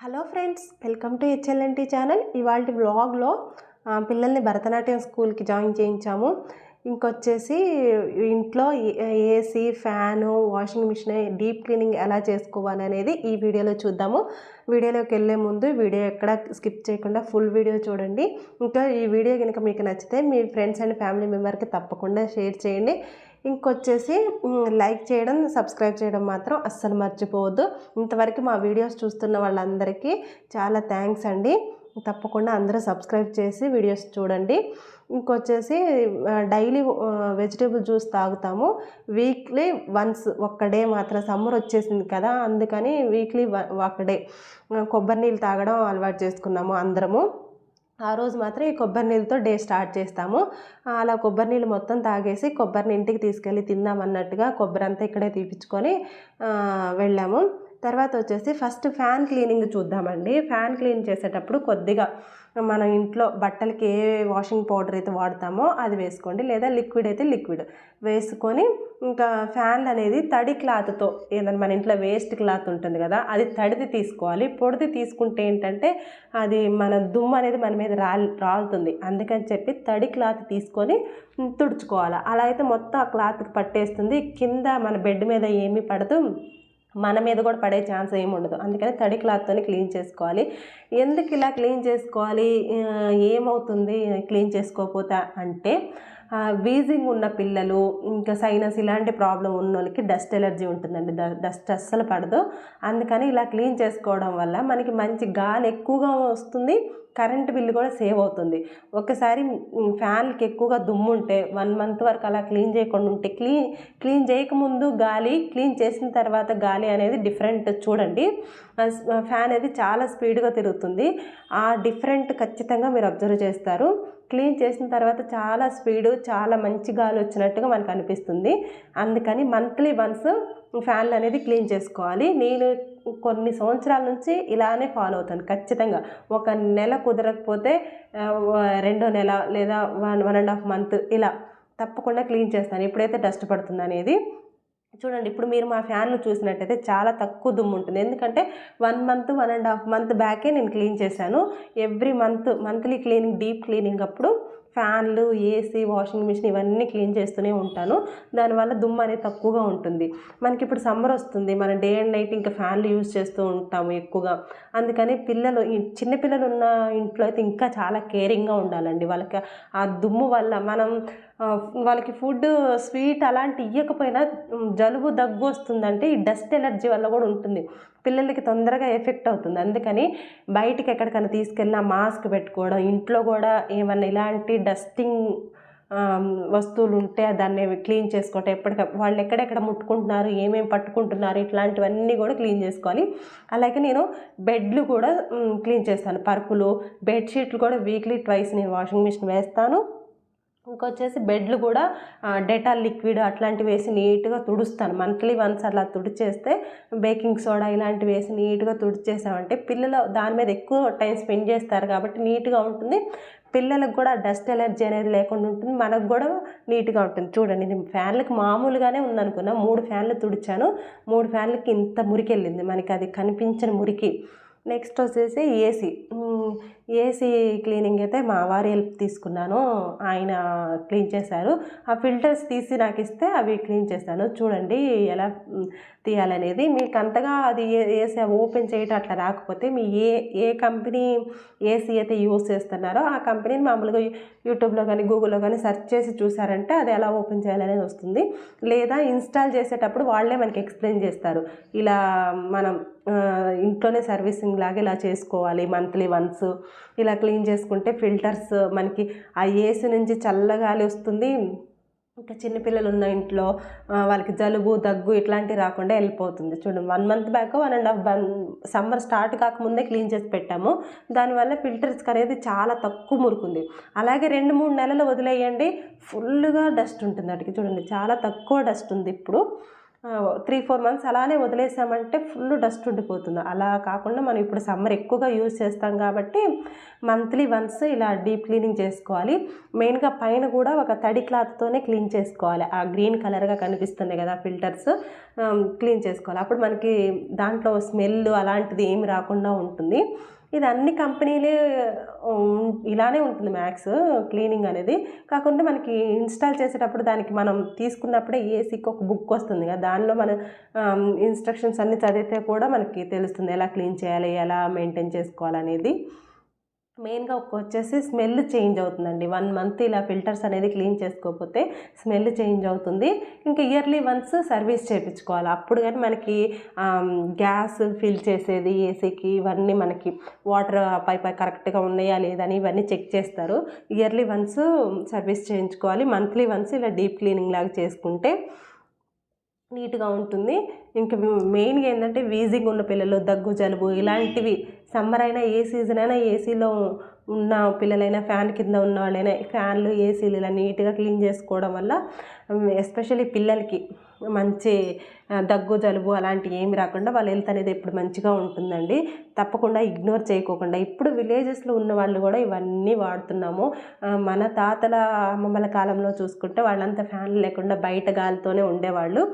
Hello friends welcome to HLNT channel. ఇవాళ వ్లాగ్లో పిల్లల్ని భరతనాట్యం స్కూల్కి జాయిన్ చేయించాము. ఇంకొచ్చేసి ఇంట్లో AC fan washing machine deep cleaning ఎలా చేసుకోవాలి అనేది ఈ వీడియోలో చూద్దాము. వీడియోలోకి వెళ్ళే ముందు వీడియో ఎక్కడ స్కిప్ చేయకుండా ఫుల్ వీడియో చూడండి. ఇంకా ఈ వీడియో కనుక మీకు నచ్చితే మీ ఫ్రెండ్స్ అండ్ ఫ్యామిలీ మెంబర్కి తప్పకుండా షేర్ చేయండి. ఇంకొచ్చేసి లైక్ చేయడం సబ్స్క్రైబ్ చేయడం మాత్రం అస్సలు మర్చిపోవద్దు. ఇంతవరకు మా వీడియోస్ చూస్తున్న వాళ్ళందరికీ చాలా థ్యాంక్స్ అండి. తప్పకుండా అందరూ సబ్స్క్రైబ్ చేసి వీడియోస్ చూడండి. ఇంకొచ్చేసి డైలీ వెజిటేబుల్ జ్యూస్ తాగుతాము. వీక్లీ వన్స్ ఒక్క డే మాత్రం సమ్మర్ వచ్చేసింది కదా అందుకని వీక్లీ ఒక డే కొబ్బరి నీళ్ళు తాగడం అలవాటు చేసుకున్నాము అందరము. ఆ రోజు మాత్రం ఈ కొబ్బరి నీళ్ళతో డే స్టార్ట్ చేస్తాము. అలా కొబ్బరి నీళ్ళు మొత్తం తాగేసి కొబ్బరిని ఇంటికి తీసుకెళ్ళి తిందాం అన్నట్టుగా కొబ్బరి అంతా ఇక్కడే తీపించుకొని వెళ్ళాము. తర్వాత వచ్చేసి ఫస్ట్ ఫ్యాన్ క్లీనింగ్ చూద్దామండి. ఫ్యాన్ క్లీన్ చేసేటప్పుడు కొద్దిగా మన ఇంట్లో బట్టలకి ఏ వాషింగ్ పౌడర్ అయితే వాడతామో అది వేసుకోండి. లేదా లిక్విడ్ అయితే లిక్విడ్ వేసుకొని ఇంకా ఫ్యాన్లు అనేది తడి క్లాత్తో ఏదైనా మన ఇంట్లో వేస్ట్ క్లాత్ ఉంటుంది కదా అది తడిది తీసుకోవాలి. పొడిది తీసుకుంటే ఏంటంటే అది మన దుమ్ము అనేది మన మీద రాల్ రాలుతుంది. అందుకని చెప్పి తడి క్లాత్ తీసుకొని తుడుచుకోవాలి. అలా అయితే మొత్తం ఆ క్లాత్కి పట్టేస్తుంది. కింద మన బెడ్ మీద ఏమీ పడదు. మన మీద కూడా పడే ఛాన్స్ ఏమి ఉండదు. అందుకని తడి క్లాత్తోనే క్లీన్ చేసుకోవాలి. ఎందుకు ఇలా క్లీన్ చేసుకోవాలి? ఏమవుతుంది? క్లీన్ చేసుకోకపోతే అంటే వీజింగ్ ఉన్న పిల్లలు ఇంకా సైనస్ ఇలాంటి ప్రాబ్లం ఉన్న వాళ్ళకి డస్ట్ ఎలర్జీ ఉంటుందండి. డ- డస్ట్ అస్సలు పడదు. అందుకని ఇలా క్లీన్ చేసుకోవడం వల్ల మనకి మంచి గాలి ఎక్కువగా వస్తుంది. కరెంట్ బిల్లు కూడా సేవ్ అవుతుంది. ఒకసారి ఫ్యాన్కి ఎక్కువగా దుమ్ము ఉంటే వన్ మంత్ వరకు అలా క్లీన్ చేయకుండా ఉంటే క్లీన్ క్లీన్ చేయకముందు గాలి క్లీన్ చేసిన తర్వాత గాలి అనేది డిఫరెంట్ చూడండి. ఫ్యాన్ అనేది చాలా స్పీడ్గా తిరుగుతుంది. ఆ డిఫరెంట్ ఖచ్చితంగా మీరు అబ్జర్వ్ చేస్తారు. క్లీన్ చేసిన తర్వాత చాలా స్పీడు చాలా మంచి గాలి వచ్చినట్టుగా మనకు అనిపిస్తుంది. అందుకని మంత్లీ వన్స్ ఫ్యాన్లు అనేది క్లీన్ చేసుకోవాలి. నేను కొన్ని సంవత్సరాల నుంచి ఇలానే ఫాలో అవుతాను. ఖచ్చితంగా ఒక నెల కుదరకపోతే రెండో నెల లేదా one one and half month ఇలా తప్పకుండా క్లీన్ చేస్తాను. ఎప్పుడైతే డస్ట్ పడుతుంది అనేది. చూడండి ఇప్పుడు మీరు మా ఫ్యాన్లు చూసినట్టయితే చాలా తక్కువ దుమ్ము ఉంటుంది. ఎందుకంటే one month one and half month బ్యాకే నేను క్లీన్ చేశాను. Every month monthly cleaning deep cleaning అప్పుడు ఫ్యాన్లు ఏసీ వాషింగ్ మిషన్ ఇవన్నీ క్లీన్ చేస్తూనే ఉంటాను. దానివల్ల దుమ్ము అనేది తక్కువగా ఉంటుంది. మనకి ఇప్పుడు సమ్మర్ వస్తుంది. మనం డే అండ్ నైట్ ఇంకా ఫ్యాన్లు యూజ్ చేస్తూ ఉంటాము ఎక్కువగా. అందుకని పిల్లలు చిన్నపిల్లలు ఉన్న ఇంట్లో అయితే ఇంకా చాలా కేరింగ్గా ఉండాలండి. వాళ్ళకి ఆ దుమ్ము వల్ల మనం వాళ్ళకి ఫుడ్ స్వీట్ అలాంటి ఇవ్వకపోయినా జలుబు దగ్గు వస్తుందంటే ఈ డస్ట్ ఎలర్జీ వల్ల కూడా ఉంటుంది. పిల్లలకి తొందరగా ఎఫెక్ట్ అవుతుంది. అందుకని బయటికి ఎక్కడికైనా తీసుకెళ్ళినా మాస్క్ పెట్టుకోవడం ఇంట్లో కూడా ఏమన్నా ఇలాంటి డస్టింగ్ వస్తువులు ఉంటే దాన్ని క్లీన్ చేసుకోవటం ఎప్పటికప్పుడు వాళ్ళు ఎక్కడెక్కడ ముట్టుకుంటున్నారు ఏమేమి పట్టుకుంటున్నారు ఇట్లాంటివన్నీ కూడా క్లీన్ చేసుకోవాలి. అలాగే నేను బెడ్లు కూడా క్లీన్ చేస్తాను. పరుపులు బెడ్షీట్లు కూడా వీక్లీ ట్వైస్ నేను వాషింగ్ మిషన్ వేస్తాను. ఇంకొచ్చేసి బెడ్లు కూడా డెటాల్ లిక్విడ్ అట్లాంటివి వేసి నీట్గా తుడుస్తాను. మంత్లీ వన్స్ అలా తుడిచేస్తే బేకింగ్ సోడా ఇలాంటివి వేసి నీట్గా తుడిచేసామంటే పిల్లలు దాని మీద ఎక్కువ టైం స్పెండ్ చేస్తారు కాబట్టి నీట్గా ఉంటుంది. పిల్లలకు కూడా డస్ట్ ఎలర్జీ అనేది లేకుండా ఉంటుంది. మనకు కూడా నీట్గా ఉంటుంది. చూడండి నేను ఫ్యాన్లకు మామూలుగానే ఉందనుకున్నా మూడు ఫ్యాన్లు తుడిచాను. మూడు ఫ్యాన్లకి ఇంత మురికి వెళ్ళింది. మనకి అది కనిపించని మురికి. నెక్స్ట్ వచ్చేసి ఏసీ. ఏసీ క్లీనింగ్ అయితే మా వారి హెల్ప్ తీసుకున్నాను. ఆయన క్లీన్ చేశారు. ఆ ఫిల్టర్స్ తీసి నాకు ఇస్తే అవి క్లీన్ చేశాను చూడండి ఎలా తీయాలనేది. మీకు అంతగా అది ఏ- ఏసీ ఓపెన్ చేయటం అట్లా రాకపోతే మీ ఏ ఏ కంపెనీ ఏసీ అయితే యూస్ చేస్తున్నారో ఆ కంపెనీని మామూలుగా యూట్యూబ్లో కానీ గూగుల్లో కానీ సెర్చ్ చేసి చూసారంటే అది ఎలా ఓపెన్ చేయాలనేది వస్తుంది. లేదా ఇన్స్టాల్ చేసేటప్పుడు వాళ్ళే మనకి ఎక్స్ప్లెయిన్ చేస్తారు. ఇలా మనం ఇంట్లోనే సర్వీసింగ్ లాగా ఇలా చేసుకోవాలి మంత్లీ వన్స్. ఇలా క్లీన్ చేసుకుంటే ఫిల్టర్స్ మనకి ఆ ఏసీ నుంచి చల్లగాలి వస్తుంది. ఇంకా చిన్నపిల్లలు ఉన్న ఇంట్లో వాళ్ళకి జలుబు దగ్గు ఇట్లాంటివి రాకుండా వెళ్ళిపోతుంది. చూడండి one month back one and half one summer start కాకముందే క్లీన్ చేసి పెట్టాము. దానివల్ల ఫిల్టర్స్కి అనేది చాలా తక్కువ మురుకుంది. అలాగే రెండు మూడు నెలలు వదిలేయండి. ఫుల్గా డస్ట్ ఉంటుంది వాటికి చూడండి చాలా తక్కువ డస్ట్ ఉంది ఇప్పుడు. త్రీ ఫోర్ మంత్స్ అలానే వదిలేసామంటే ఫుల్ డస్ట్ ఉండిపోతుంది. అలా కాకుండా మనం ఇప్పుడు సమ్మర్ ఎక్కువగా యూజ్ చేస్తాం కాబట్టి మంత్లీ వన్స్ ఇలా డీప్ క్లీనింగ్ చేసుకోవాలి. మెయిన్గా పైన కూడా ఒక తడి క్లాత్తోనే క్లీన్ చేసుకోవాలి. ఆ గ్రీన్ కలర్గా కనిపిస్తుంది కదా ఫిల్టర్స్ క్లీన్ చేసుకోవాలి. అప్పుడు మనకి దాంట్లో స్మెల్ అలాంటిది ఏమి రాకుండా ఉంటుంది. ఇది అన్ని కంపెనీలే ఇలానే ఉంటుంది మ్యాక్స్ క్లీనింగ్ అనేది. కాకుండా మనకి ఇన్స్టాల్ చేసేటప్పుడు దానికి మనం తీసుకున్నప్పుడే ఏసీకి ఒక బుక్ వస్తుంది కదా. దానిలో మన ఇన్స్ట్రక్షన్స్ అన్ని చదివితే కూడా మనకి తెలుస్తుంది ఎలా క్లీన్ చేయాలి ఎలా మెయింటైన్ చేసుకోవాలనేది మెయిన్గా వచ్చేసి స్మెల్ చేంజ్ అవుతుందండి. వన్ మంత్ ఇలా ఫిల్టర్స్ అనేది క్లీన్ చేసుకోకపోతే స్మెల్ చేంజ్ అవుతుంది. ఇంకా ఇయర్లీ వన్స్ సర్వీస్ చేయించుకోవాలి. అప్పుడు కానీ మనకి గ్యాస్ ఫిల్ చేసేది ఏసీకి ఇవన్నీ మనకి వాటర్ పైప్ కరెక్ట్గా ఉన్నాయా లేదని ఇవన్నీ చెక్ చేస్తారు. ఇయర్లీ వన్స్ సర్వీస్ చేయించుకోవాలి. మంత్లీ వన్స్ ఇలా డీప్ క్లీనింగ్ లాగా చేసుకుంటే నీట్గా ఉంటుంది. ఇంకా మెయిన్గా ఏంటంటే వీజింగ్ ఉన్న పిల్లలు దగ్గు జలుబు ఇలాంటివి సమ్మర్ అయినా ఏ సీజన్ అయినా ఏసీలో ఉన్న పిల్లలైనా ఫ్యాన్ కింద ఉన్న వాళ్ళైనా ఫ్యాన్లు ఏసీలు ఇలా నీట్గా క్లీన్ చేసుకోవడం వల్ల ఎస్పెషల్లీ పిల్లలకి మంచి దగ్గు జలుబు అలాంటివి ఏమి రాకుండా వాళ్ళ హెల్త్ అనేది ఎప్పుడు మంచిగా ఉంటుందండి. తప్పకుండా ఇగ్నోర్ చేయకోకుండా. ఇప్పుడు విలేజెస్లో ఉన్న వాళ్ళు కూడా ఇవన్నీ వాడుతున్నాము. మన తాతల అమ్మమ్మల కాలంలో చూసుకుంటే వాళ్ళంతా ఫ్యాన్లు లేకుండా బయట గాలితోనే ఉండేవాళ్ళు.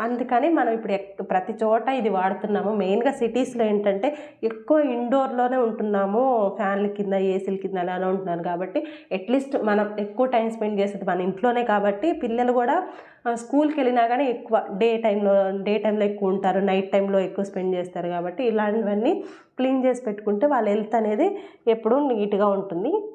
అందుకని మనం ఇప్పుడు ఎక్- ప్రతి చోట ఇది వాడుతున్నాము. మెయిన్గా సిటీస్లో ఏంటంటే ఎక్కువ ఇండోర్లోనే ఉంటున్నాము. ఫ్యాన్ల కింద ఏసీల కింద అలానే ఉంటున్నాను కాబట్టి అట్లీస్ట్ మనం ఎక్కువ టైం స్పెండ్ చేసేది మన ఇంట్లోనే కాబట్టి పిల్లలు కూడా స్కూల్కి వెళ్ళినా కానీ ఎక్కువ డే టైంలో డే టైంలో ఎక్కువ ఉంటారు. నైట్ టైంలో ఎక్కువ స్పెండ్ చేస్తారు కాబట్టి ఇలాంటివన్నీ క్లీన్ చేసి పెట్టుకుంటే వాళ్ళ హెల్త్ అనేది ఎప్పుడూ నీట్గా ఉంటుంది.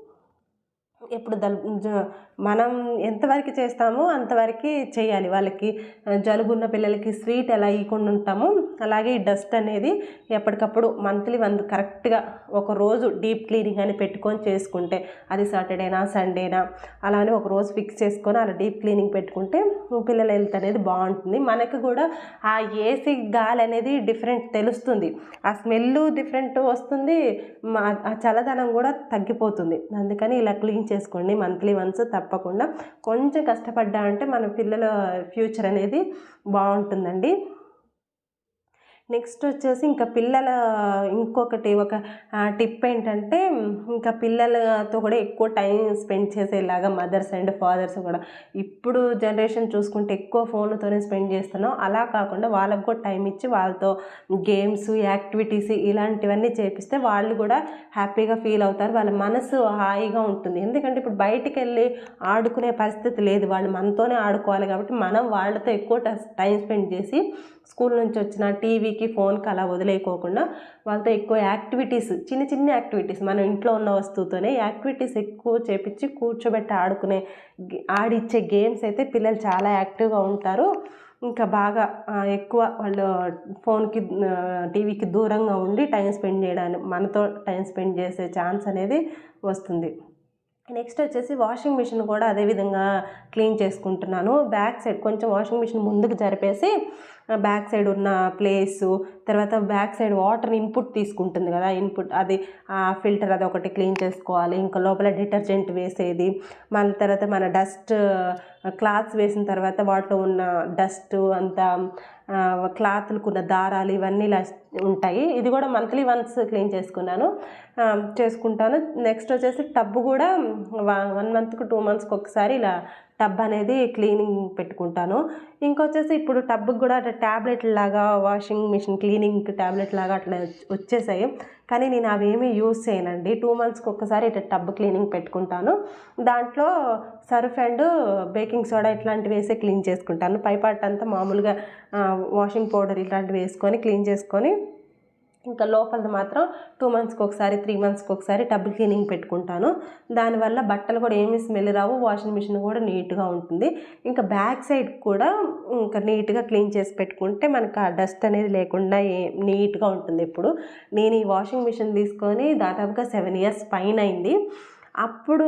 ఎప్పుడు దల్ జ- మనం ఎంతవరకు చేస్తామో అంతవరకు చేయాలి. వాళ్ళకి జలుబు ఉన్న పిల్లలకి స్వీట్ ఎలా ఇవ్వకుండా ఉంటామో అలాగే ఈ డస్ట్ అనేది ఎప్పటికప్పుడు మంత్లీ వన్ కరెక్ట్గా ఒక రోజు డీప్ క్లీనింగ్ అని పెట్టుకొని చేసుకుంటే అది సాటర్డేనా సండేనా అలానే ఒక రోజు ఫిక్స్ చేసుకొని అలా డీప్ క్లీనింగ్ పెట్టుకుంటే పిల్లల హెల్త్ అనేది బాగుంటుంది. మనకు కూడా ఆ ఏసీ గాలి అనేది డిఫరెంట్ తెలుస్తుంది. ఆ స్మెల్ డిఫరెంట్ వస్తుంది ఆ చల్లదనం కూడా తగ్గిపోతుంది. అందుకని ఇలా క్లీన్ చేసుకోండి మంత్లీ వన్స్ తప్పకుండా. కొంచెం కష్టపడ్డా అంటే మన పిల్లల ఫ్యూచర్ అనేది బాగుంటుందండి. నెక్స్ట్ వచ్చేసి ఇంకా పిల్లల ఇంకొకటి ఒక టిప్ ఏంటంటే ఇంకా పిల్లలతో కూడా ఎక్కువ టైం స్పెండ్ చేసేలాగా మదర్స్ అండ్ ఫాదర్స్ కూడా. ఇప్పుడు జనరేషన్ చూసుకుంటే ఎక్కువ ఫోన్తోనే స్పెండ్ చేస్తున్నాం. అలా కాకుండా వాళ్ళకు కూడా టైం ఇచ్చి వాళ్ళతో గేమ్స్ యాక్టివిటీస్ ఇలాంటివన్నీ చేపిస్తే వాళ్ళు కూడా హ్యాపీగా ఫీల్ అవుతారు. వాళ్ళ మనసు హాయిగా ఉంటుంది. ఎందుకంటే ఇప్పుడు బయటికి వెళ్ళి ఆడుకునే పరిస్థితి లేదు. వాళ్ళు మనతోనే ఆడుకోవాలి కాబట్టి మనం వాళ్ళతో ఎక్కువ టైం స్పెండ్ చేసి స్కూల్ నుంచి వచ్చిన టీవీ టీవీకి ఫోన్కి అలా వదిలేయకోకుండా వాళ్ళతో ఎక్కువ యాక్టివిటీస్ చిన్న చిన్న యాక్టివిటీస్ మనం ఇంట్లో ఉన్న వస్తువుతోనే యాక్టివిటీస్ ఎక్కువ చేపించి కూర్చోబెట్టి ఆడుకునే గే- ఆడిచ్చే గేమ్స్ అయితే పిల్లలు చాలా యాక్టివ్గా ఉంటారు. ఇంకా బాగా ఎక్కువ వాళ్ళు ఫోన్కి టీవీకి దూరంగా ఉండి టైం స్పెండ్ చేయడానికి మనతో టైం స్పెండ్ చేసే ఛాన్స్ అనేది వస్తుంది. నెక్స్ట్ వచ్చేసి వాషింగ్ మిషన్ కూడా అదే విధంగా క్లీన్ చేసుకుంటున్నాను. బ్యాక్ సైడ్ కొంచెం వాషింగ్ మిషన్ ముందుకు జరిపేసి బ్యాక్ సైడ్ ఉన్న ప్లేసు తర్వాత బ్యాక్ సైడ్ వాటర్ ఇన్పుట్ తీసుకుంటుంది కదా ఇన్పుట్ అది ఆ ఫిల్టర్ అది ఒకటి క్లీన్ చేసుకోవాలి. ఇంకా లోపల డిటర్జెంట్ వేసేది. మళ్ళీ తర్వాత మన డస్ట్ క్లాత్స్ వేసిన తర్వాత వాటిలో ఉన్న డస్ట్ అంతా క్లాత్లకు ఉన్న దారాలు ఇవన్నీ ఇలా ఉంటాయి. ఇది కూడా మంత్లీ వన్స్ క్లీన్ చేసుకున్నాను. చేసుకుంటాను. నెక్స్ట్ వచ్చేసి టబ్ కూడా వన్ మంత్కి టూ మంత్స్కి ఒకసారి ఇలా టబ్ అనేది క్లీనింగ్ పెట్టుకుంటాను. ఇంకొచ్చేసి ఇప్పుడు టబ్కి కూడా ట్యాబ్లెట్ లాగా వాషింగ్ మిషన్ క్లీనింగ్ ట్యాబ్లెట్ లాగా అట్లా వచ్చేసాయి. కానీ నేను అవేమీ యూజ్ చేయనండి. టూ మంత్స్కి ఒక్కసారి ఇట్లా టబ్ క్లీనింగ్ పెట్టుకుంటాను. దాంట్లో సర్ఫ్ అండ్ బేకింగ్ సోడా ఇట్లాంటివి వేసి క్లీన్ చేసుకుంటాను. పైపాట్ అంతా మామూలుగా వాషింగ్ పౌడర్ ఇట్లాంటివి వేసుకొని క్లీన్ చేసుకొని ఇంకా లోపలది మాత్రం టూ మంత్స్కి ఒకసారి త్రీ మంత్స్కి ఒకసారి టబ్ క్లీనింగ్ పెట్టుకుంటాను. దానివల్ల బట్టలు కూడా ఏమీ స్మెల్ రావు వాషింగ్ మిషన్ కూడా నీట్గా ఉంటుంది. ఇంకా బ్యాక్ సైడ్ కూడా ఇంకా నీట్గా క్లీన్ చేసి పెట్టుకుంటే మనకు ఆ డస్ట్ అనేది లేకుండా ఏ నీట్గా ఉంటుంది ఇప్పుడు నేను ఈ వాషింగ్ మిషన్ తీసుకొని దాదాపుగా సెవెన్ ఇయర్స్ పైన అయింది. అప్పుడు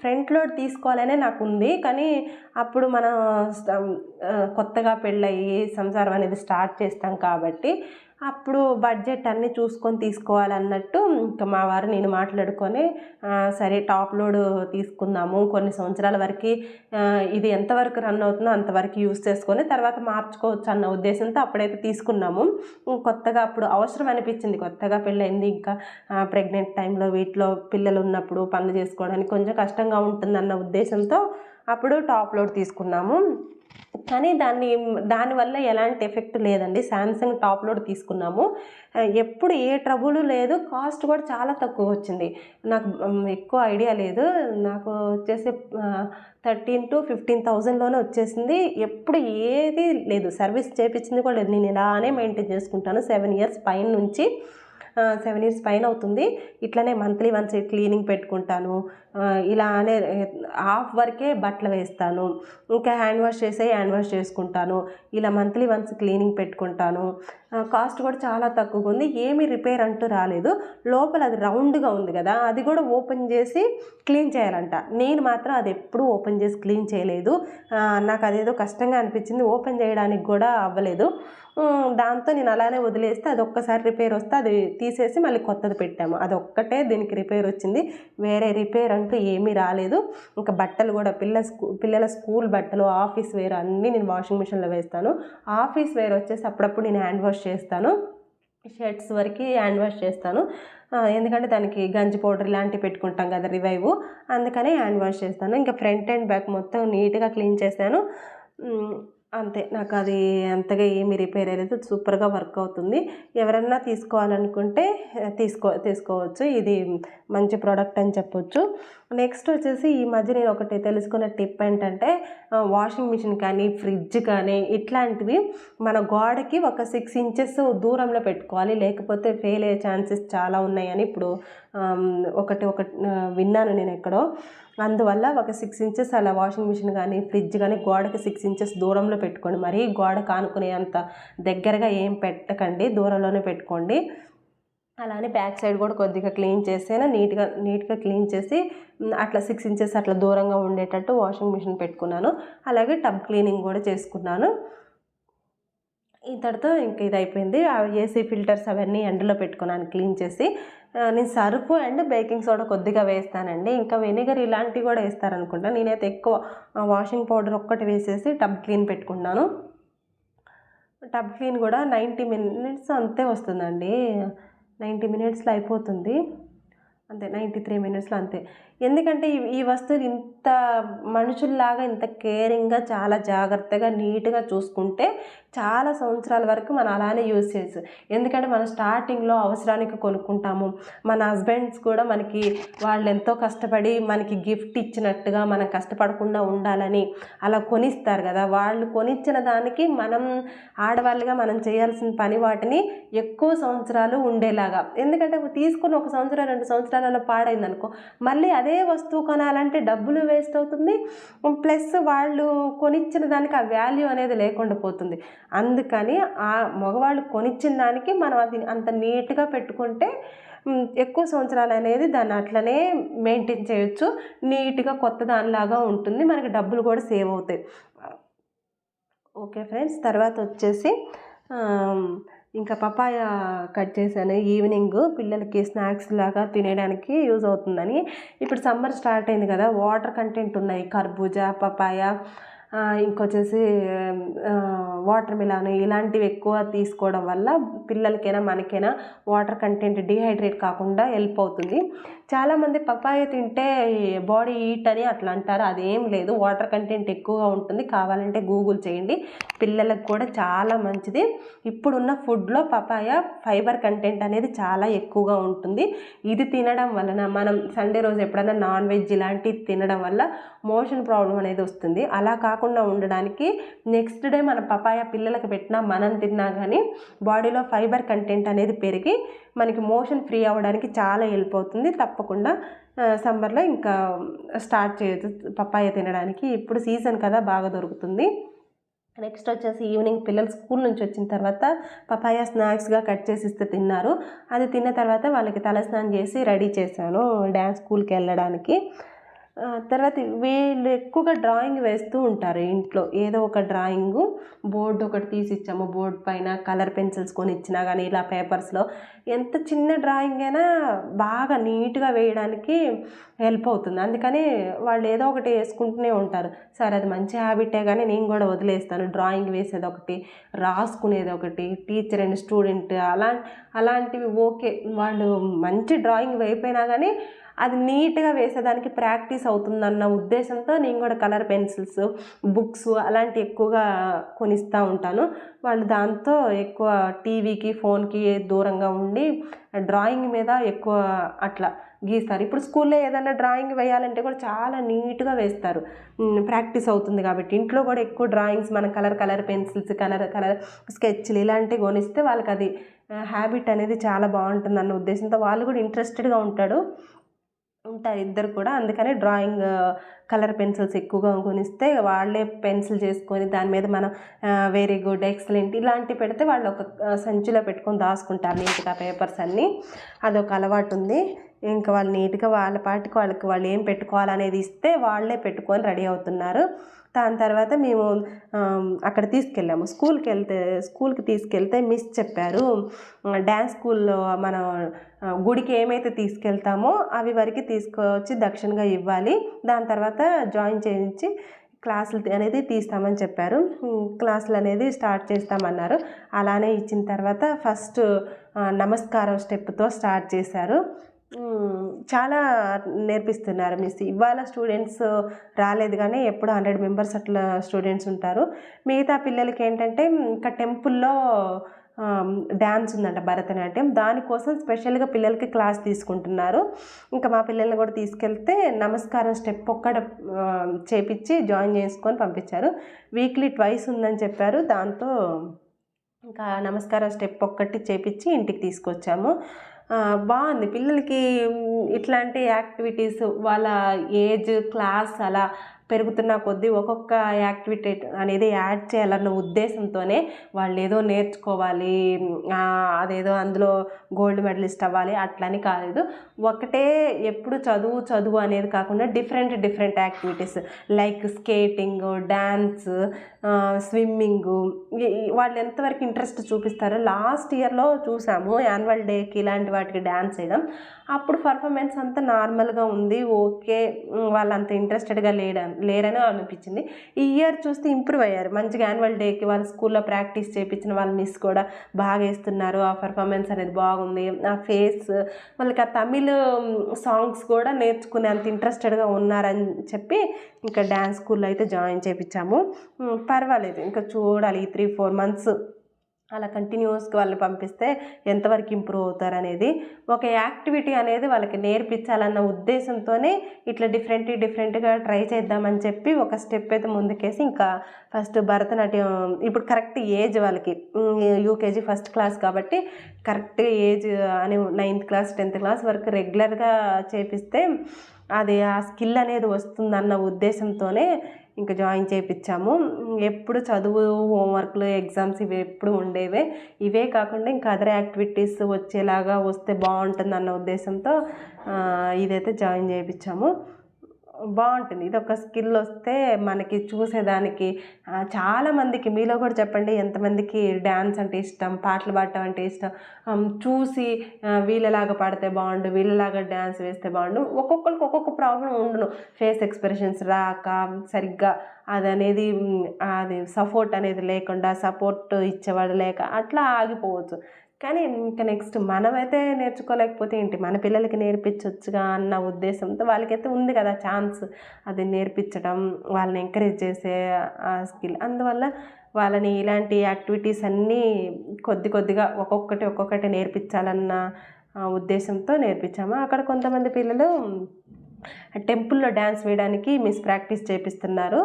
ఫ్రంట్ లోడ్ తీసుకోవాలనే నాకు ఉంది. కానీ అప్పుడు మనం కొత్తగా పెళ్ళయి సంసారం అనేది స్టార్ట్ చేస్తాం కాబట్టి అప్పుడు బడ్జెట్ అన్నీ చూసుకొని తీసుకోవాలన్నట్టు ఇంకా మా వారు నేను మాట్లాడుకొని సరే టాప్ లోడ్ తీసుకుందాము కొన్ని సంవత్సరాల వరకు ఇది ఎంతవరకు రన్ అవుతుందో అంతవరకు యూస్ చేసుకొని తర్వాత మార్చుకోవచ్చు అన్న ఉద్దేశంతో అప్పుడైతే తీసుకున్నాము. కొత్తగా అప్పుడు అవసరం అనిపించింది. కొత్తగా పెళ్ళైంది ఇంకా ప్రెగ్నెంట్ టైంలో వీటిలో పిల్లలు ఉన్నప్పుడు పనులు చేసుకోవడానికి కొంచెం కష్టంగా ఉంటుందన్న ఉద్దేశంతో అప్పుడు టాప్ లోడ్ తీసుకున్నాము. కానీ దాన్ని దానివల్ల ఎలాంటి ఎఫెక్ట్ లేదండి. శాంసంగ్ టాప్ లోడ్ తీసుకున్నాము. ఎప్పుడు ఏ ట్రబుల్ లేదు. కాస్ట్ కూడా చాలా తక్కువ వచ్చింది. నాకు ఎక్కువ ఐడియా లేదు. నాకు వచ్చేసి థర్టీన్ టు ఫిఫ్టీన్ థౌజండ్లోనే వచ్చేసింది. ఎప్పుడు ఏది లేదు. సర్వీస్ చేయించింది కూడా లేదు. నేను ఇలానే మెయింటైన్ చేసుకుంటాను. సెవెన్ ఇయర్స్ పైన నుంచి సెవెన్ ఇయర్స్ పైన అవుతుంది. ఇట్లనే మంత్లీ వన్స్ క్లీనింగ్ పెట్టుకుంటాను. ఇలా అనే హాఫ్ వరకే బట్టలు వేస్తాను. ఇంకా హ్యాండ్ వాష్ చేసే హ్యాండ్ వాష్ చేసుకుంటాను. ఇలా మంత్లీ వన్స్ క్లీనింగ్ పెట్టుకుంటాను. కాస్ట్ కూడా చాలా తక్కువగా ఉంది. ఏమీ రిపేర్ అంటూ రాలేదు. లోపల అది రౌండ్గా ఉంది కదా అది కూడా ఓపెన్ చేసి క్లీన్ చేయాలంట. నేను మాత్రం అది ఎప్పుడూ ఓపెన్ చేసి క్లీన్ చేయలేదు. నాకు అదేదో కష్టంగా అనిపించింది. ఓపెన్ చేయడానికి కూడా అవ్వలేదు. దాంతో నేను అలానే వదిలేస్తే అది ఒక్కసారి రిపేర్ వస్తే అది తీసేసి మళ్ళీ కొత్తది పెట్టాము. అది ఒక్కటే దీనికి రిపేర్ వచ్చింది. వేరే రిపేర్ అంటూ ఏమీ రాలేదు. ఇంకా బట్టలు కూడా పిల్ల స్కూ పిల్లల స్కూల్ బట్టలు ఆఫీస్ వేర్ అన్నీ నేను వాషింగ్ మిషన్లో వేస్తాను. ఆఫీస్ వేర్ వచ్చేసి అప్పుడప్పుడు నేను హ్యాండ్ వాష్ చేస్తాను. షర్ట్స్ వరకు హ్యాండ్ వాష్ చేస్తాను. ఎందుకంటే దానికి గంజి పౌడర్ ఇలాంటివి పెట్టుకుంటాం కదా రివైవ్. అందుకనే హ్యాండ్ వాష్ చేస్తాను. ఇంకా ఫ్రంట్ అండ్ బ్యాక్ మొత్తం నీట్గా క్లీన్ చేశాను అంతే. నాకు అది అంతగా ఏమి రిపేర్ అయ్యలేదు. సూపర్గా వర్క్ అవుతుంది. ఎవరన్నా తీసుకోవాలనుకుంటే తీసుకో తీసుకోవచ్చు. ఇది మంచి ప్రోడక్ట్ అని చెప్పొచ్చు. నెక్స్ట్ వచ్చేసి ఈ మధ్య నేను ఒకటి తెలుసుకున్న టిప్ ఏంటంటే వాషింగ్ మిషన్ కానీ ఫ్రిడ్జ్ కానీ ఇట్లాంటివి మన గోడకి ఒక సిక్స్ ఇంచెస్ దూరంలో పెట్టుకోవాలి. లేకపోతే ఫెయిల్ అయ్యే ఛాన్సెస్ చాలా ఉన్నాయని ఇప్పుడు ఒకటి ఒకటి విన్నాను నేను ఎక్కడో. అందువల్ల ఒక సిక్స్ ఇంచెస్ అలా వాషింగ్ మిషన్ కానీ ఫ్రిడ్జ్ కానీ గోడకి సిక్స్ ఇంచెస్ దూరంలో పెట్టుకోండి. మరీ గోడ కానుకునే అంత దగ్గరగా ఏం పెట్టకండి దూరంలోనే పెట్టుకోండి. అలానే బ్యాక్ సైడ్ కూడా కొద్దిగా క్లీన్ చేసేనా నీట్గా నీట్గా క్లీన్ చేసి అట్లా సిక్స్ ఇంచెస్ అట్లా దూరంగా ఉండేటట్టు వాషింగ్ మిషన్ పెట్టుకున్నాను. అలాగే టబ్ క్లీనింగ్ కూడా చేసుకున్నాను. ఇంతటితో ఇంక ఇది అయిపోయింది ఆ ఏసీ ఫిల్టర్స్ అవన్నీ ఎండలో పెట్టుకున్నాను క్లీన్ చేసి. నేను సర్ఫ్ అండ్ బేకింగ్ సోడా కొద్దిగా వేస్తానండి. ఇంకా వెనిగర్ ఇలాంటివి కూడా వేస్తారనుకుంటా. నేనైతే ఎక్కువ వాషింగ్ పౌడర్ ఒక్కటి వేసేసి టబ్ క్లీన్ పెట్టుకున్నాను టబ్ క్లీన్ కూడా నైంటీ మినిట్స్ అంతే వస్తుందండి. నైంటీ మినిట్స్లో అయిపోతుంది. అంతే నైంటీ త్రీ మినిట్స్లో అంతే. ఎందుకంటే ఈ వస్తువులు ఇంత మనుషుల్లాగా ఇంత కేరింగ్గా చాలా జాగ్రత్తగా నీట్గా చూసుకుంటే చాలా సంవత్సరాల వరకు మనం అలానే యూజ్ చేయొచ్చు ఎందుకంటే మనం స్టార్టింగ్లో అవసరానికి కొనుక్కుంటాము. మన హస్బెండ్స్ కూడా మనకి వాళ్ళు ఎంతో కష్టపడి మనకి గిఫ్ట్ ఇచ్చినట్టుగా మనం కష్టపడకుండా ఉండాలని అలా కొనిస్తారు కదా. వాళ్ళు కొనిచ్చిన దానికి మనం ఆడవాళ్ళుగా మనం చేయాల్సిన పని వాటిని ఎక్కువ సంవత్సరాలు ఉండేలాగా. ఎందుకంటే తీసుకుని ఒక సంవత్సరం రెండు సంవత్సరాలలో పాడైంది అనుకో మళ్ళీ అదే వస్తువు కొనాలంటే డబ్బులు వేస్ట్ అవుతుంది. ప్లస్ వాళ్ళు కొనిచ్చిన దానికి ఆ వాల్యూ అనేది లేకుండా పోతుంది. అందుకని ఆ మగవాళ్ళు కొనిచ్చిన దానికి మనం అది అంత నీట్గా పెట్టుకుంటే ఎక్కువ సంవత్సరాలు అనేది దాన్ని అట్లనే మెయింటైన్ చేయొచ్చు. నీట్గా కొత్త దానిలాగా ఉంటుంది. మనకి డబ్బులు కూడా సేవ్ అవుతాయి. ఓకే ఫ్రెండ్స్ తర్వాత వచ్చేసి ఇంకా పపాయ కట్ చేశాను ఈవినింగ్ పిల్లలకి స్నాక్స్ లాగా తినేయడానికి యూజ్ అవుతుందని. ఇప్పుడు సమ్మర్ స్టార్ట్ అయింది కదా వాటర్ కంటెంట్ ఉన్నాయి. కర్బూజా పపాయ ఇంకొచ్చేసి వాటర్ మిలాన్ ఇలాంటివి ఎక్కువ తీసుకోవడం వల్ల పిల్లలకైనా మనకైనా వాటర్ కంటెంట్ డిహైడ్రేట్ కాకుండా హెల్ప్ అవుతుంది. చాలామంది పపాయ తింటే బాడీ హీట్ అని అట్లా అంటారు. అదేం లేదు. వాటర్ కంటెంట్ ఎక్కువగా ఉంటుంది. కావాలంటే గూగుల్ చేయండి. పిల్లలకు కూడా చాలా మంచిది. ఇప్పుడున్న ఫుడ్లో పపాయ ఫైబర్ కంటెంట్ అనేది చాలా ఎక్కువగా ఉంటుంది. ఇది తినడం వలన మనం సండే రోజు ఎప్పుడైనా నాన్ వెజ్ ఇలాంటివి తినడం వల్ల మోషన్ ప్రాబ్లం అనేది వస్తుంది. అలా కాకుండా ఉండడానికి నెక్స్ట్ డే మన పపాయ పిల్లలకు పెట్టినా మనం తిన్నా కానీ బాడీలో ఫైబర్ కంటెంట్ అనేది పెరిగి మనకి మోషన్ ఫ్రీ అవ్వడానికి చాలా హెల్ప్ అవుతుంది. తప్పకుండా సమ్మర్లో ఇంకా స్టార్ట్ చేయొచ్చు. పపాయ తినడానికి ఇప్పుడు సీజన్ కదా బాగా దొరుకుతుంది. నెక్స్ట్ వచ్చేసి ఈవినింగ్ పిల్లలు స్కూల్ నుంచి వచ్చిన తర్వాత పపాయ స్నాక్స్గా కట్ చేసి ఇస్తే తిన్నారు. అది తిన్న తర్వాత వాళ్ళకి తలస్నానం చేసి రెడీ చేశాను. డ్యాన్స్ స్కూల్కి వెళ్ళడానికి. తర్వాత వీళ్ళు ఎక్కువగా డ్రాయింగ్ వేస్తూ ఉంటారు ఇంట్లో. ఏదో ఒక డ్రాయింగ్ బోర్డు ఒకటి తీసి ఇచ్చాము. బోర్డు పైన కలర్ పెన్సిల్స్ కొని ఇచ్చినా కానీ ఇలా పేపర్స్లో ఎంత చిన్న డ్రాయింగ్ అయినా బాగా నీట్గా వేయడానికి హెల్ప్ అవుతుంది. అందుకని వాళ్ళు ఏదో ఒకటి వేసుకుంటూనే ఉంటారు. సరే అది మంచి హ్యాబిటే కానీ నేను కూడా వదిలేస్తాను. డ్రాయింగ్ వేసేది ఒకటి రాసుకునేది ఒకటి టీచర్ అండ్ స్టూడెంట్ అలా అలాంటివి ఓకే. వాళ్ళు మంచి డ్రాయింగ్ అయిపోయినా కానీ అది నీట్గా వేసేదానికి ప్రాక్టీస్ అవుతుందన్న ఉద్దేశంతో నేను కూడా కలర్ పెన్సిల్స్ బుక్స్ అలాంటి ఎక్కువగా కొనిస్తూ ఉంటాను. వాళ్ళు దాంతో ఎక్కువ టీవీకి ఫోన్కి దూరంగా ఉండి డ్రాయింగ్ మీద ఎక్కువ అట్లా గీస్తారు. ఇప్పుడు స్కూల్లో ఏదైనా డ్రాయింగ్ వేయాలంటే కూడా చాలా నీట్గా వేస్తారు. ప్రాక్టీస్ అవుతుంది కాబట్టి. ఇంట్లో కూడా ఎక్కువ డ్రాయింగ్స్ మన colour colour pencils colour colour స్కెచ్లు ఇలాంటివి కొనిస్తే వాళ్ళకి అది హ్యాబిట్ అనేది చాలా బాగుంటుంది అన్న ఉద్దేశంతో వాళ్ళు కూడా ఇంట్రెస్టెడ్గా ఉంటాడు ఉంటారు ఇద్దరు కూడా. అందుకనే డ్రాయింగ్ కలర్ పెన్సిల్స్ ఎక్కువగా కొనిస్తే వాళ్ళే పెన్సిల్ చేసుకొని దాని మీద మనం వెరీ గుడ్ ఎక్సలెంట్ ఇలాంటివి పెడితే వాళ్ళు ఒక సంచిలో పెట్టుకొని దాచుకుంటారు నీట్గా పేపర్స్ అన్నీ. అదొక అలవాటు ఉంది. ఇంకా వాళ్ళు నీట్గా వాళ్ళ పాటికి వాళ్ళకి వాళ్ళు ఏం పెట్టుకోవాలనేది ఇస్తే వాళ్ళే పెట్టుకొని రెడీ అవుతున్నారు. దాని తర్వాత మేము అక్కడ తీసుకెళ్ళాము. స్కూల్కి వెళ్తే స్కూల్కి తీసుకెళ్తే మిస్ చెప్పారు. డ్యాన్స్ స్కూల్లో మనం గుడికి ఏమైతే తీసుకెళ్తామో అవి వరకు తీసుకొచ్చి దక్షిణగా ఇవ్వాలి. దాని తర్వాత జాయిన్ చేయించి క్లాసులు అనేది తీస్తామని చెప్పారు. క్లాసులు అనేది స్టార్ట్ చేస్తామన్నారు. అలానే ఇచ్చిన తర్వాత ఫస్ట్ నమస్కారం స్టెప్తో స్టార్ట్ చేశారు. చాలా నేర్పిస్తున్నారు మిస్ ఇవాళ స్టూడెంట్స్ uh, రాలేదు కానీ ఎప్పుడు హండ్రెడ్ మెంబర్స్ అట్లా స్టూడెంట్స్ ఉంటారు. మిగతా పిల్లలకి ఏంటంటే ఇంకా టెంపుల్లో డ్యాన్స్ ఉందంట భరతనాట్యం. దానికోసం స్పెషల్గా పిల్లలకి క్లాస్ తీసుకుంటున్నారు. ఇంకా మా పిల్లల్ని కూడా తీసుకెళ్తే నమస్కారం స్టెప్ ఒక్కడ చేపించి జాయిన్ చేసుకొని పంపించారు. వీక్లీ ట్వైస్ ఉందని చెప్పారు. దాంతో ఇంకా నమస్కారం స్టెప్ ఒక్కటి చేపించి ఇంటికి తీసుకొచ్చాము. బాగుంది. పిల్లలకి ఇట్లాంటి యాక్టివిటీస్ వాళ్ళ ఏజ్ క్లాస్ అలా పెరుగుతున్న కొద్దీ ఒక్కొక్క యాక్టివిటీ అనేది యాడ్ చేయాలన్న ఉద్దేశంతోనే వాళ్ళు ఏదో నేర్చుకోవాలి అదేదో అందులో గోల్డ్ మెడలిస్ట్ అవ్వాలి అట్లని కాలేదు. ఒకటే ఎప్పుడు చదువు చదువు అనేది కాకుండా different different activities like skating dance swimming వాళ్ళు ఎంతవరకు ఇంట్రెస్ట్ చూపిస్తారో లాస్ట్ ఇయర్లో చూసాము యాన్యువల్ డేకి ఇలాంటి వాటికి డ్యాన్స్ చేయడం. అప్పుడు పర్ఫార్మెన్స్ అంతా నార్మల్గా ఉంది ఓకే వాళ్ళు అంత ఇంట్రెస్టెడ్గా లేడం లేరని అనిపించింది. ఈ ఇయర్ చూస్తే ఇంప్రూవ్ అయ్యారు. మంచిగా యాన్యువల్ డేకి వాళ్ళ స్కూల్లో ప్రాక్టీస్ చేయించిన వాళ్ళ మిస్ కూడా బాగా వేస్తున్నారు. ఆ పర్ఫార్మెన్స్ అనేది బాగుంది. ఆ ఫేస్ వాళ్ళకి ఆ తమిళ్ సాంగ్స్ కూడా నేర్చుకునే అంత ఇంట్రెస్టెడ్గా ఉన్నారని చెప్పి ఇంకా డ్యాన్స్ స్కూల్లో అయితే జాయిన్ చేయించాము పర్వాలేదు. ఇంకా చూడాలి. ఈ త్రీ ఫోర్ మంత్స్ అలా కంటిన్యూస్గా వాళ్ళు పంపిస్తే ఎంతవరకు ఇంప్రూవ్ అవుతారు అనేది ఒక యాక్టివిటీ అనేది వాళ్ళకి నేర్పించాలన్న ఉద్దేశంతోనే ఇట్లా డిఫరెంట్ డిఫరెంట్గా ట్రై చేద్దామని చెప్పి ఒక స్టెప్ అయితే ముందుకేసి ఇంకా ఫస్ట్ భరతనాట్యం ఇప్పుడు కరెక్ట్ ఏజ్ వాళ్ళకి. యూకేజీ ఫస్ట్ క్లాస్ కాబట్టి కరెక్ట్ ఏజ్ అని నైన్త్ క్లాస్ టెన్త్ క్లాస్ వరకు రెగ్యులర్గా చేపిస్తే అది ఆ స్కిల్ అనేది వస్తుందన్న ఉద్దేశంతోనే ఇంకా జాయిన్ చేయించాము ఎప్పుడు చదువు హోంవర్క్లు ఎగ్జామ్స్ ఇవి ఎప్పుడు ఉండేవే. ఇవే కాకుండా ఇంకా అదర్ యాక్టివిటీస్ వచ్చేలాగా వస్తే బాగుంటుంది అన్న ఉద్దేశంతో ఇదైతే జాయిన్ చేయించాము బాగుంటుంది. ఇది ఒక స్కిల్ వస్తే మనకి చూసేదానికి చాలామందికి మీలో కూడా చెప్పండి ఎంతమందికి డ్యాన్స్ అంటే ఇష్టం పాటలు పాడటం అంటే ఇష్టం. చూసి వీళ్ళలాగా పాడితే బాగుండు వీళ్ళలాగా డ్యాన్స్ వేస్తే బాగుండు ఒక్కొక్కరికి ఒక్కొక్క ప్రాబ్లం ఉండును. ఫేస్ ఎక్స్ప్రెషన్స్ రాక సరిగ్గా అది అనేది అది సపోర్ట్ అనేది లేకుండా సపోర్ట్ ఇచ్చేవాడు లేక అట్లా ఆగిపోవచ్చు. కానీ ఇంకా నెక్స్ట్ మనమైతే నేర్చుకోలేకపోతే ఏంటి? మన పిల్లలకి నేర్పించవచ్చుగా అన్న ఉద్దేశంతో వాళ్ళకైతే ఉంది కదా ఛాన్స్ అది నేర్పించడం వాళ్ళని ఎంకరేజ్ చేసే ఆ స్కిల్ అందువల్ల వాళ్ళని ఇలాంటి యాక్టివిటీస్ అన్నీ కొద్ది కొద్దిగా ఒక్కొక్కటి ఒక్కొక్కటి నేర్పించాలన్న ఉద్దేశంతో నేర్పించాము. అక్కడ కొంతమంది పిల్లలు టెంపుల్లో డ్యాన్స్ వేయడానికి మిస్ ప్రాక్టీస్ చేపిస్తున్నారు.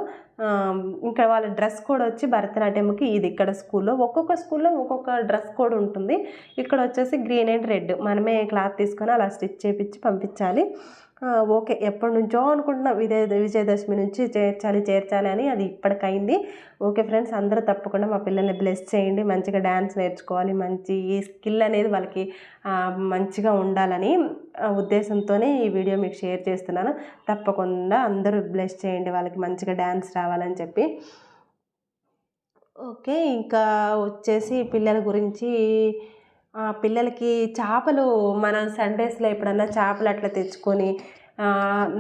ఇంకా వాళ్ళ డ్రెస్ కోడ్ వచ్చి భరతనాట్యంకి ఇది ఇక్కడ స్కూల్లో. ఒక్కొక్క స్కూల్లో ఒక్కొక్క డ్రెస్ కోడ్ ఉంటుంది. ఇక్కడ వచ్చేసి గ్రీన్ అండ్ రెడ్. మనమే క్లాత్ తీసుకొని అలా స్టిచ్ చేపించి పంపించాలి. ఓకే ఎప్పటి నుంచో అనుకుంటున్నా విజయ విజయదశమి నుంచి చేర్చాలి చేర్చాలి అని అది ఇప్పటికైంది. ఓకే ఫ్రెండ్స్ అందరూ తప్పకుండా మా పిల్లల్ని బ్లెస్ చేయండి మంచిగా డ్యాన్స్ నేర్చుకోవాలి మంచి ఈ స్కిల్ అనేది వాళ్ళకి మంచిగా ఉండాలని ఆ, ఉద్దేశంతోనే ఈ వీడియో మీకు షేర్ చేస్తున్నాను. తప్పకుండా అందరూ బ్లెస్ చేయండి వాళ్ళకి మంచిగా డ్యాన్స్ రావాలని చెప్పి. ఓకే ఇంకా వచ్చేసి పిల్లల గురించి పిల్లలకి చేపలు మనం సండేస్లో ఎప్పుడన్నా చేపలు అట్లా తెచ్చుకొని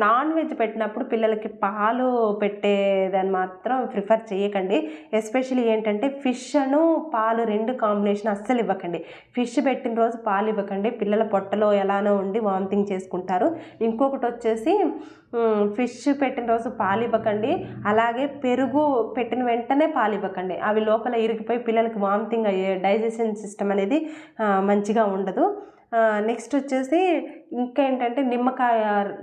నాన్ వెజ్ పెట్టినప్పుడు పిల్లలకి పాలు పెట్టేదాన్ని మాత్రం ప్రిఫర్ చేయకండి. ఎస్పెషల్లీ ఏంటంటే ఫిష్ అను పాలు రెండు కాంబినేషన్ అస్సలు ఇవ్వకండి. ఫిష్ పెట్టిన రోజు పాలు ఇవ్వకండి. పిల్లల పొట్టలో ఎలానో ఉండి వామిటింగ్ చేసుకుంటారు. ఇంకొకటి వచ్చేసి ఫిష్ పెట్టిన రోజు పాలు ఇవ్వకండి. అలాగే పెరుగు పెట్టిన వెంటనే పాలు ఇవ్వకండి. అవి లోపల ఇరిగిపోయి పిల్లలకి వామిటింగ్ అయ్యే డైజెషన్ సిస్టమ్ అనేది మంచిగా ఉండదు. నెక్స్ట్ వచ్చేసి ఇంకా ఏంటంటే నిమ్మకాయ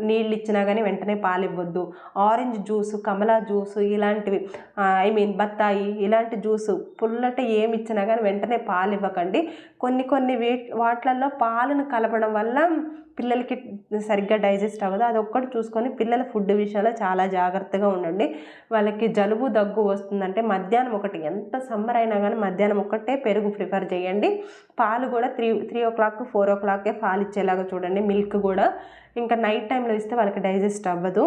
నీళ్ళు ఇచ్చినా కానీ వెంటనే పాలు ఇవ్వద్దు ఆరెంజ్ జ్యూస్ కమలా జ్యూస్ ఇలాంటివి ఐ మీన్ బత్తాయి ఇలాంటి జ్యూస్ పుల్లట ఏమి ఇచ్చినా కానీ వెంటనే పాలు ఇవ్వకండి కొన్ని కొన్ని వీ వాటిలలో పాలను కలపడం వల్ల పిల్లలకి సరిగ్గా డైజెస్ట్ అవ్వదు. అది ఒక్కటి చూసుకొని పిల్లల ఫుడ్ విషయంలో చాలా జాగ్రత్తగా ఉండండి. వాళ్ళకి జలుబు దగ్గు వస్తుందంటే మధ్యాహ్నం ఒకటి ఎంత సమ్మర్ అయినా కానీ మధ్యాహ్నం ఒకటే పెరుగు ప్రిఫర్ చేయండి. పాలు కూడా three three o'clock four ఓ క్లాక్కే పాలు ఇచ్చేలాగా చూడండి. మిల్క్ కూడా. ఇంకా నైట్ టైంలో ఇస్తే వాళ్ళకి డైజెస్ట్ అవ్వదు.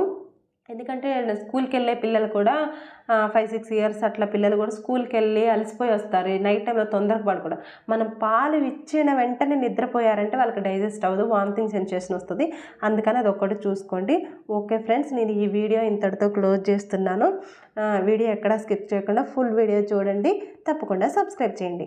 ఎందుకంటే స్కూల్కి వెళ్ళే పిల్లలు కూడా ఫైవ్ సిక్స్ ఇయర్స్ అట్లా పిల్లలు కూడా స్కూల్కి వెళ్ళి అలసిపోయి వస్తారు. ఈ నైట్ టైంలో తొందరగా పడుకోవడం. మనం పాలు ఇచ్చిన వెంటనే నిద్రపోయారంటే వాళ్ళకి డైజెస్ట్ అవ్వదు. వామిటింగ్ సెన్సేషన్ వస్తుంది. అందుకని అది ఒక్కటి చూసుకోండి. ఓకే ఫ్రెండ్స్ నేను ఈ వీడియో ఇంతటితో క్లోజ్ చేస్తున్నాను. వీడియో ఎక్కడా స్కిప్ చేయకుండా ఫుల్ వీడియో చూడండి. తప్పకుండా సబ్స్క్రైబ్ చేయండి.